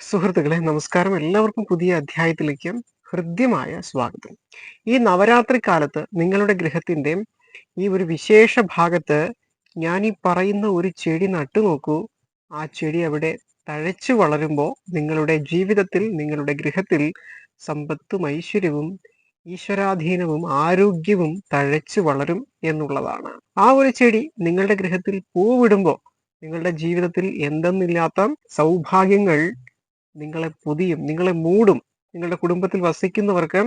സുഹൃത്തുക്കളെ നമസ്കാരം. എല്ലാവർക്കും പുതിയ അധ്യായത്തിലേക്ക് ഹൃദ്യമായ സ്വാഗതം. ഈ നവരാത്രി കാലത്ത് നിങ്ങളുടെ ഗൃഹത്തിന്റെ ഈ ഒരു വിശേഷ ഭാഗത്ത് ഞാൻ ഈ പറയുന്ന ഒരു ചെടി നട്ടു നോക്കൂ. ആ ചെടി അവിടെ തഴച്ചു വളരുമ്പോൾ നിങ്ങളുടെ ജീവിതത്തിൽ നിങ്ങളുടെ ഗൃഹത്തിൽ സമ്പത്തും ഐശ്വര്യവും ഈശ്വരാധീനവും ആരോഗ്യവും തഴച്ചു വളരും എന്നുള്ളതാണ്. ആ ഒരു ചെടി നിങ്ങളുടെ ഗൃഹത്തിൽ പൂവിടുമ്പോൾ നിങ്ങളുടെ ജീവിതത്തിൽ എന്തെന്നില്ലാത്ത സൗഭാഗ്യങ്ങൾ നിങ്ങളെ പൊതിയും നിങ്ങളെ മൂടും. നിങ്ങളുടെ കുടുംബത്തിൽ വസിക്കുന്നവർക്ക്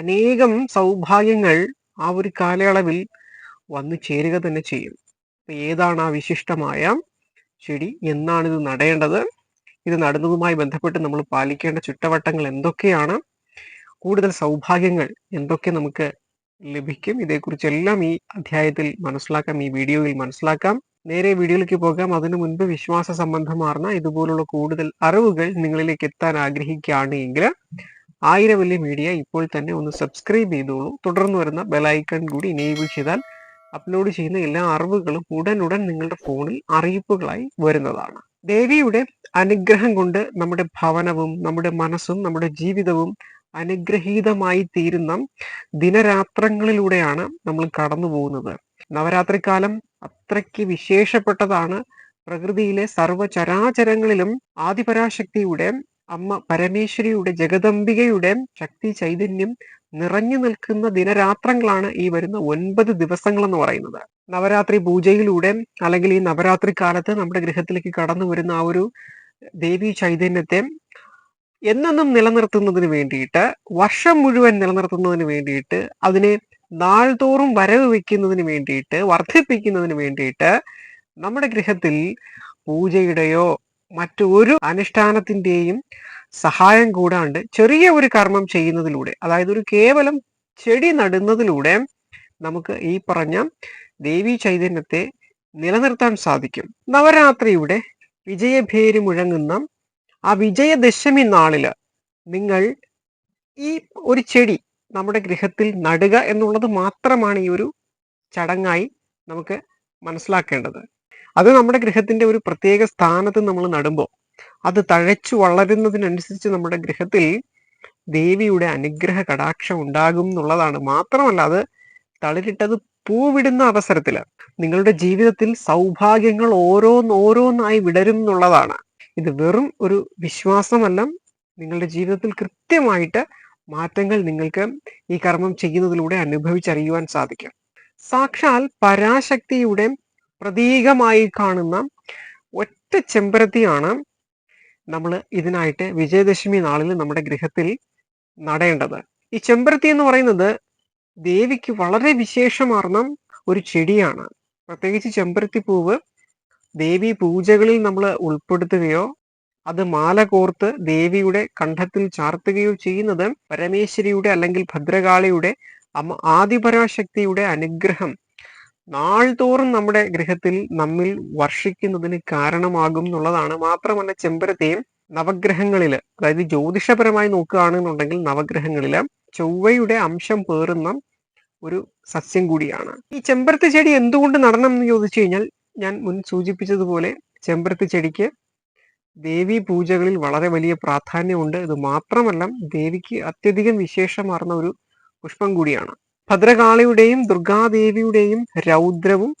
അനേകം സൗഭാഗ്യങ്ങൾ ആ ഒരു കാലയളവിൽ വന്നു ചേരുക തന്നെ ചെയ്യും. ഏതാണ് ആ വിശിഷ്ടമായ ചെടി? എന്നാണ് ഇത് നടേണ്ടത്? ഇത് നടുന്നതുമായി ബന്ധപ്പെട്ട് നമ്മൾ പാലിക്കേണ്ട ചുറ്റവട്ടങ്ങൾ എന്തൊക്കെയാണ്? കൂടുതൽ സൗഭാഗ്യങ്ങൾ എന്തൊക്കെ നമുക്ക് ലഭിക്കും? ഇതേക്കുറിച്ചെല്ലാം ഈ അധ്യായത്തിൽ മനസ്സിലാക്കാം ഈ വീഡിയോയിൽ മനസ്സിലാക്കാം. നേരെ വീഡിയോയിലേക്ക് പോകാം. അതിനു മുൻപ് വിശ്വാസ സംബന്ധമാർന്ന ഇതുപോലുള്ള കൂടുതൽ അറിവുകൾ നിങ്ങളിലേക്ക് എത്താൻ ആഗ്രഹിക്കുകയാണ് എങ്കിൽ ആയിരം വലിയ മീഡിയ ഇപ്പോൾ തന്നെ ഒന്ന് സബ്സ്ക്രൈബ് ചെയ്തോളൂ. തുടർന്ന് വരുന്ന ബെലൈക്കൺ കൂടി ഇനേബിൾ ചെയ്താൽ അപ്ലോഡ് ചെയ്യുന്ന എല്ലാ അറിവുകളും ഉടനുടൻ നിങ്ങളുടെ ഫോണിൽ അറിയിപ്പുകളായി വരുന്നതാണ്. ദേവിയുടെ അനുഗ്രഹം കൊണ്ട് നമ്മുടെ ഭവനവും നമ്മുടെ മനസ്സും നമ്മുടെ ജീവിതവും അനുഗ്രഹീതമായി തീരുന്ന ദിനരാത്രങ്ങളിലൂടെയാണ് നമ്മൾ കടന്നു പോകുന്നത്. നവരാത്രിക്കാലം അത്രയ്ക്ക് വിശേഷപ്പെട്ടതാണ്. പ്രകൃതിയിലെ സർവചരാചരങ്ങളിലും ആദിപരാശക്തിയുടെ അമ്മ പരമേശ്വരിയുടെ ജഗദംബികയുടെ ശക്തി ചൈതന്യം നിറഞ്ഞു നിൽക്കുന്ന ദിനരാത്രങ്ങളാണ് ഈ വരുന്ന ഒൻപത് ദിവസങ്ങൾ എന്ന് പറയുന്നത്. നവരാത്രി പൂജയിലൂടെ അല്ലെങ്കിൽ ഈ നവരാത്രി കാലത്ത് നമ്മുടെ ഗൃഹത്തിലേക്ക് കടന്നു വരുന്ന ആ ഒരു ദേവി ചൈതന്യത്തെ എന്നെന്നും നിലനിർത്തുന്നതിന് വേണ്ടിയിട്ട് വർഷം മുഴുവൻ നിലനിർത്തുന്നതിന് വേണ്ടിയിട്ട് അതിനെ നാൾതോറും വരവ് വെക്കുന്നതിന് വേണ്ടിയിട്ട് വർദ്ധിപ്പിക്കുന്നതിന് വേണ്ടിയിട്ട് നമ്മുടെ ഗൃഹത്തിൽ പൂജയുടെയോ മറ്റൊരു അനുഷ്ഠാനത്തിന്റെയും സഹായം കൂടാണ്ട് ചെറിയ ഒരു കർമ്മം ചെയ്യുന്നതിലൂടെ അതായത് ഒരു കേവലം ചെടി നടുന്നതിലൂടെ നമുക്ക് ഈ പറഞ്ഞ ദേവി ചൈതന്യത്തെ നിലനിർത്താൻ സാധിക്കും. നവരാത്രിയുടെ വിജയഭേരി മുഴങ്ങുന്ന ആ വിജയദശമി നാളിൽ നിങ്ങൾ ഈ ഒരു ചെടി നമ്മുടെ ഗൃഹത്തിൽ നടുക എന്നുള്ളത് മാത്രമാണ് ഈ ഒരു ചടങ്ങായി നമുക്ക് മനസ്സിലാക്കേണ്ടത്. അത് നമ്മുടെ ഗൃഹത്തിന്റെ ഒരു പ്രത്യേക സ്ഥാനത്ത് നമ്മൾ നടുമ്പോൾ അത് തഴച്ചു വളരുന്നതിനനുസരിച്ച് നമ്മുടെ ഗൃഹത്തിൽ ദേവിയുടെ അനുഗ്രഹ കടാക്ഷം ഉണ്ടാകും എന്നുള്ളതാണ്. മാത്രമല്ല അത് തളിരിട്ടത് പൂവിടുന്ന അവസരത്തിൽ നിങ്ങളുടെ ജീവിതത്തിൽ സൗഭാഗ്യങ്ങൾ ഓരോന്നോരോന്നായി വിടരും എന്നുള്ളതാണ്. ഇത് വെറും ഒരു വിശ്വാസമല്ല. നിങ്ങളുടെ ജീവിതത്തിൽ കൃത്യമായിട്ട് മാറ്റങ്ങൾ നിങ്ങൾക്ക് ഈ കർമ്മം ചെയ്യുന്നതിലൂടെ അനുഭവിച്ചറിയുവാൻ സാധിക്കും. സാക്ഷാൽ പരാശക്തിയുടെ പ്രതീകമായി കാണുന്ന ഒറ്റ ചെമ്പരത്തിയാണ് നമ്മൾ ഇതിനായിട്ട് വിജയദശമി നാളിൽ നമ്മുടെ ഗൃഹത്തിൽ നടേണ്ടത്. ഈ ചെമ്പരത്തി എന്ന് പറയുന്നത് ദേവിക്ക് വളരെ വിശേഷമാർന്ന ഒരു ചെടിയാണ്. പ്രത്യേകിച്ച് ചെമ്പരത്തി പൂവ് ദേവി പൂജകളിൽ നമ്മൾ ഉൾപ്പെടുത്തുകയോ അത് മാല കോർത്ത് ദേവിയുടെ കണ്ഠത്തിൽ ചാർത്തുകയോ ചെയ്യുന്നത് പരമേശ്വരിയുടെ അല്ലെങ്കിൽ ഭദ്രകാളിയുടെ ആദിപരാശക്തിയുടെ അനുഗ്രഹം. നാൾതോറും നമ്മുടെ ഗൃഹത്തിൽ നമ്മിൽ വർഷിക്കുന്നതിന് കാരണമാകും എന്നുള്ളതാണ് മാത്രമല്ല ചെമ്പരത്തെയും നവഗ്രഹങ്ങളിൽ അതായത് ജ്യോതിഷപരമായി നോക്കുകയാണെന്നുണ്ടെങ്കിൽ നവഗ്രഹങ്ങളിൽ ചൊവ്വയുടെ അംശം പേറുന്ന ഒരു സസ്യം കൂടിയാണ്. ഈ ചെമ്പരത്തി ചെടി എന്തുകൊണ്ട് നടണം എന്ന് ചോദിച്ചു കഴിഞ്ഞാൽ ഞാൻ മുൻ സൂചിപ്പിച്ചതുപോലെ ചെമ്പരത്തി ചെടിക്ക് ദേവി പൂജകളിൽ വളരെ വലിയ പ്രാധാന്യമുണ്ട്. ഇത് മാത്രമല്ല ദേവിക്ക് അത്യധികം വിശേഷമാർന്ന ഒരു പുഷ്പം കൂടിയാണ്. ഭദ്രകാളിയുടെയും ദുർഗാദേവിയുടെയും രൗദ്രവും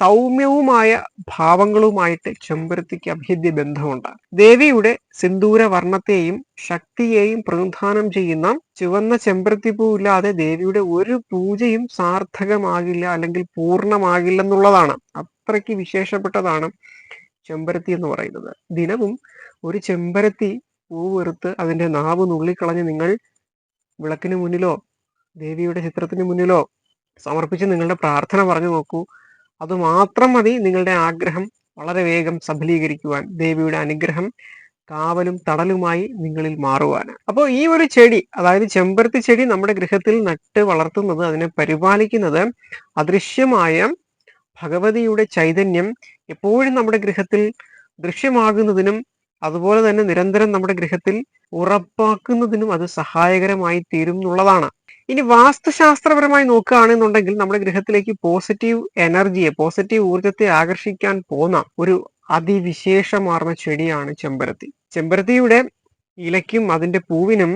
സൗമ്യവുമായ ഭാവങ്ങളുമായിട്ട് ചെമ്പരത്തിക്ക് അഭേദ്യ ബന്ധമുണ്ട്. ദേവിയുടെ സിന്ദൂര വർണത്തെയും ശക്തിയെയും പ്രതിനിധാനം ചെയ്യുന്ന ചുവന്ന ചെമ്പരത്തി പൂ ഇല്ലാതെ ദേവിയുടെ ഒരു പൂജയും സാർത്ഥകമാകില്ല അല്ലെങ്കിൽ പൂർണമാകില്ല എന്നുള്ളതാണ് അത്രയ്ക്ക് വിശേഷപ്പെട്ടതാണ് ചെമ്പരത്തി എന്ന് പറയുന്നത്. ദിനവും ഒരു ചെമ്പരത്തി പൂവെറുത്ത് അതിന്റെ നാവ് നുള്ളിക്കളഞ്ഞ് നിങ്ങൾ വിളക്കിന് മുന്നിലോ ദേവിയുടെ ചിത്രത്തിന് മുന്നിലോ സമർപ്പിച്ച് നിങ്ങളുടെ പ്രാർത്ഥന പറഞ്ഞു നോക്കൂ. അത് മാത്രം മതി നിങ്ങളുടെ ആഗ്രഹം വളരെ വേഗം സഫലീകരിക്കുവാൻ ദേവിയുടെ അനുഗ്രഹം കാവലും തടലുമായി നിങ്ങളിൽ മാറുവാൻ. അപ്പോൾ ഈ ഒരു ചെടി അതായത് ചെമ്പരത്തി ചെടി നമ്മുടെ ഗൃഹത്തിൽ നട്ട് വളർത്തുന്നത് അതിനെ പരിപാലിക്കുന്നത് അദൃശ്യമായ ഭഗവതിയുടെ ചൈതന്യം എപ്പോഴും നമ്മുടെ ഗൃഹത്തിൽ ദൃശ്യമാകുന്നതിനും അതുപോലെ തന്നെ നിരന്തരം നമ്മുടെ ഗൃഹത്തിൽ ഉറപ്പാക്കുന്നതിനും അത് സഹായകരമായി തീരും എന്നുള്ളതാണ്. ഇനി വാസ്തുശാസ്ത്രപരമായി നോക്കുകയാണെന്നുണ്ടെങ്കിൽ നമ്മുടെ ഗൃഹത്തിലേക്ക് പോസിറ്റീവ് എനർജിയെ പോസിറ്റീവ് ഊർജത്തെ ആകർഷിക്കാൻ പോന്ന ഒരു അതിവിശേഷമാർന്ന ചെടിയാണ് ചെമ്പരത്തി. ചെമ്പരത്തിയുടെ ഇലയ്ക്കും അതിന്റെ പൂവിനും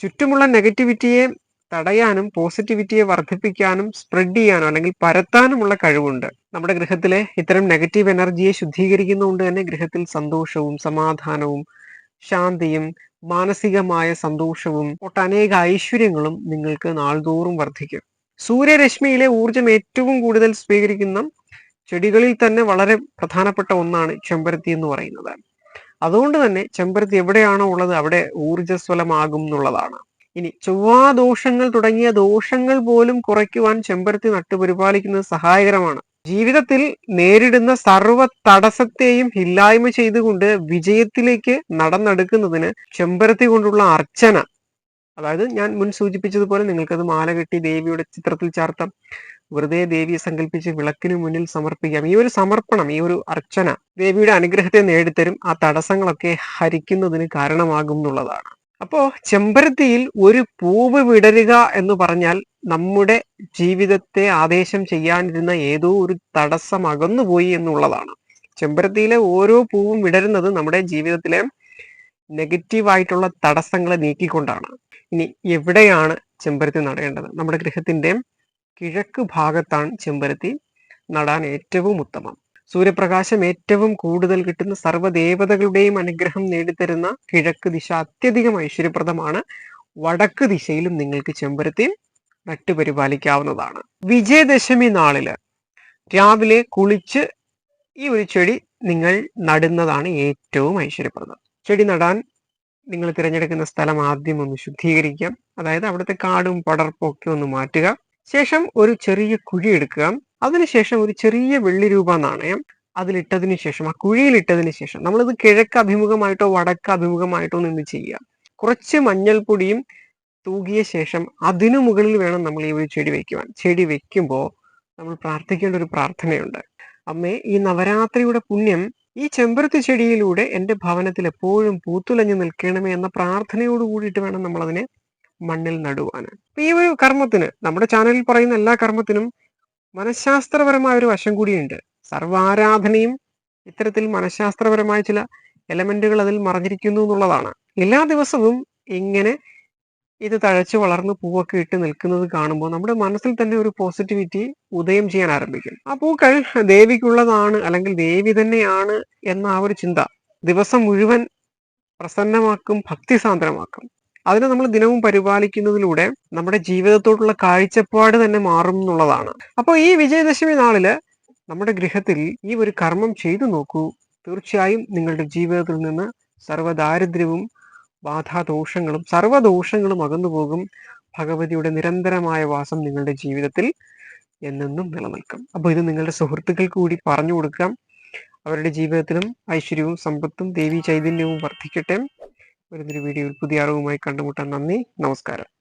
ചുറ്റുമുള്ള നെഗറ്റിവിറ്റിയെ തടയാനും പോസിറ്റിവിറ്റിയെ വർദ്ധിപ്പിക്കാനും സ്പ്രെഡ് ചെയ്യാനും അല്ലെങ്കിൽ പരത്താനുമുള്ള കഴിവുണ്ട്. നമ്മുടെ ഗൃഹത്തിലെ ഇത്തരം നെഗറ്റീവ് എനർജിയെ ശുദ്ധീകരിക്കുന്നതുകൊണ്ട് തന്നെ ഗൃഹത്തിൽ സന്തോഷവും സമാധാനവും ശാന്തിയും മാനസികമായ സന്തോഷവും ഒട്ടനേക ഐശ്വര്യങ്ങളും നിങ്ങൾക്ക് നാൾതോറും വർദ്ധിക്കും. സൂര്യരശ്മിയിലെ ഊർജം ഏറ്റവും കൂടുതൽ സ്വീകരിക്കുന്ന ചെടികളിൽ തന്നെ വളരെ പ്രധാനപ്പെട്ട ഒന്നാണ് ചെമ്പരത്തി എന്ന് പറയുന്നത്. അതുകൊണ്ട് തന്നെ ചെമ്പരത്തി എവിടെയാണോ ഉള്ളത് അവിടെ ഊർജസ്വലമാകും എന്നുള്ളതാണ്. ഇനി ചൊവ്വാദോഷങ്ങൾ തുടങ്ങിയ ദോഷങ്ങൾ പോലും കുറയ്ക്കുവാൻ ചെമ്പരത്തി നട്ടുപരിപാലിക്കുന്നത് സഹായകരമാണ്. ജീവിതത്തിൽ നേരിടുന്ന സർവ തടസ്സത്തെയും ഇല്ലായ്മ ചെയ്തുകൊണ്ട് വിജയത്തിലേക്ക് നടന്നെടുക്കുന്നതിന് ചെമ്പരത്തി കൊണ്ടുള്ള അർച്ചന. അതായത് ഞാൻ മുൻ സൂചിപ്പിച്ചതുപോലെ നിങ്ങൾക്കത് മാല കെട്ടി ദേവിയുടെ ചിത്രത്തിൽ ചാർത്താം. വെറുതെ ദേവിയെ സങ്കല്പിച്ച് വിളക്കിന് മുന്നിൽ സമർപ്പിക്കാം. ഈ ഒരു സമർപ്പണം ഈ ഒരു അർച്ചന ദേവിയുടെ അനുഗ്രഹത്തെ നേടിത്തരും. ആ തടസ്സങ്ങളൊക്കെ ഹരിക്കുന്നതിന് കാരണമാകും എന്നുള്ളതാണ്. അപ്പോ ചെമ്പരത്തിയിൽ ഒരു പൂവ് വിടരുക എന്ന് പറഞ്ഞാൽ നമ്മുടെ ജീവിതത്തെ ആദേശം ചെയ്യാനിരുന്ന ഏതോ ഒരു തടസ്സം അകന്നുപോയി എന്നുള്ളതാണ്. ചെമ്പരത്തിയിലെ ഓരോ പൂവും വിടരുന്നത് നമ്മുടെ ജീവിതത്തിലെ നെഗറ്റീവായിട്ടുള്ള തടസ്സങ്ങളെ നീക്കിക്കൊണ്ടാണ്. ഇനി എവിടെയാണ് ചെമ്പരത്തി നടേണ്ടത്? നമ്മുടെ ഗൃഹത്തിന്റെ കിഴക്ക് ഭാഗത്താണ് ചെമ്പരത്തി നടാൻ ഏറ്റവും ഉത്തമം. സൂര്യപ്രകാശം ഏറ്റവും കൂടുതൽ കിട്ടുന്ന സർവദേവതകളുടെയും അനുഗ്രഹം നേടിത്തരുന്ന കിഴക്ക് ദിശ അത്യധികം ഐശ്വര്യപ്രദമാണ്. വടക്ക് ദിശയിലും നിങ്ങൾക്ക് ചെമ്പരത്തി നട്ടുപരിപാലിക്കാവുന്നതാണ്. വിജയദശമി നാളിൽ രാവിലെ കുളിച്ച് ഈ ഒരു ചെടി നിങ്ങൾ നടുന്നതാണ് ഏറ്റവും ഐശ്വര്യപ്രദം. ചെടി നടാൻ നിങ്ങൾ തിരഞ്ഞെടുക്കുന്ന സ്ഥലം ആദ്യം ഒന്ന് ശുദ്ധീകരിക്കാം. അതായത് അവിടുത്തെ കാടും പടർപ്പും ഒക്കെ ഒന്ന് മാറ്റുക. ശേഷം ഒരു ചെറിയ കുഴി എടുക്കുക. അതിനുശേഷം ഒരു ചെറിയ വെള്ളി രൂപ നാണയം അതിലിട്ടതിന് ശേഷം ആ കുഴിയിലിട്ടതിന് ശേഷം നമ്മളിത് കിഴക്ക് അഭിമുഖമായിട്ടോ വടക്ക് അഭിമുഖമായിട്ടോ നിന്ന് ചെയ്യുക. കുറച്ച് മഞ്ഞൾപ്പൊടിയും തൂകിയ ശേഷം അതിനു മുകളിൽ വേണം നമ്മൾ ഈ ഒരു ചെടി വെക്കുവാൻ. ചെടി വെക്കുമ്പോൾ നമ്മൾ പ്രാർത്ഥിക്കേണ്ട ഒരു പ്രാർത്ഥനയുണ്ട്. അമ്മേ ഈ നവരാത്രിയുടെ പുണ്യം ഈ ചെമ്പരത്തി ചെടിയിലൂടെ എന്റെ ഭവനത്തിൽ എപ്പോഴും പൂത്തുലഞ്ഞു നിൽക്കണമേ എന്ന പ്രാർത്ഥനയോട് കൂടിയിട്ട് വേണം നമ്മൾ അതിനെ മണ്ണിൽ അപ്പൊ ഈ ഒരു കർമ്മത്തിന് നമ്മുടെ ചാനലിൽ പറയുന്ന എല്ലാ കർമ്മത്തിനും മനഃശാസ്ത്രപരമായ ഒരു വശം കൂടിയുണ്ട്. സർവാരാധനയും ഇത്തരത്തിൽ മനഃശാസ്ത്രപരമായ ചില എലമെന്റുകൾ അതിൽ മറഞ്ഞിരിക്കുന്നു എന്നുള്ളതാണ്. എല്ലാ ദിവസവും ഇങ്ങനെ ഇത് തഴച്ചു വളർന്ന് പൂവൊക്കെ ഇട്ട് നിൽക്കുന്നത് കാണുമ്പോൾ നമ്മുടെ മനസ്സിൽ തന്നെ ഒരു പോസിറ്റിവിറ്റി ഉദയം ചെയ്യാൻ ആരംഭിക്കും. ആ പൂക്കൾ ദേവിക്കുള്ളതാണ് അല്ലെങ്കിൽ ദേവി തന്നെയാണ് എന്ന ആ ഒരു ചിന്ത ദിവസം മുഴുവൻ പ്രസന്നമാക്കും ഭക്തിസാന്ദ്രമാക്കും അതിനെ നമ്മൾ ദിനവും പരിപാലിക്കുന്നതിലൂടെ നമ്മുടെ ജീവിതത്തോടുള്ള കാഴ്ചപ്പാട് തന്നെ മാറും എന്നുള്ളതാണ്. അപ്പോൾ ഈ വിജയദശമി നാളിൽ നമ്മുടെ ഗൃഹത്തിൽ ഈ ഒരു കർമ്മം ചെയ്തു നോക്കൂ. തീർച്ചയായും നിങ്ങളുടെ ജീവിതത്തിൽ നിന്ന് സർവദാരിദ്ര്യവും ബാധാദോഷങ്ങളും സർവദോഷങ്ങളും അകന്നു പോകും ഭഗവതിയുടെ നിരന്തരമായ വാസം നിങ്ങളുടെ ജീവിതത്തിൽ എന്നെന്നും നിലനിൽക്കും. അപ്പോൾ ഇത് നിങ്ങളുടെ സുഹൃത്തുക്കൾക്ക് കൂടി പറഞ്ഞു കൊടുക്കാം. അവരുടെ ജീവിതത്തിലും ഐശ്വര്യവും സമ്പത്തും ദേവി ചൈതന്യവും വർദ്ധിക്കട്ടെ. വരുന്നൊരു വീഡിയോയിൽ പുതിയ അറിവുമായി കണ്ടുമുട്ടാൻ നന്ദി. നമസ്കാരം.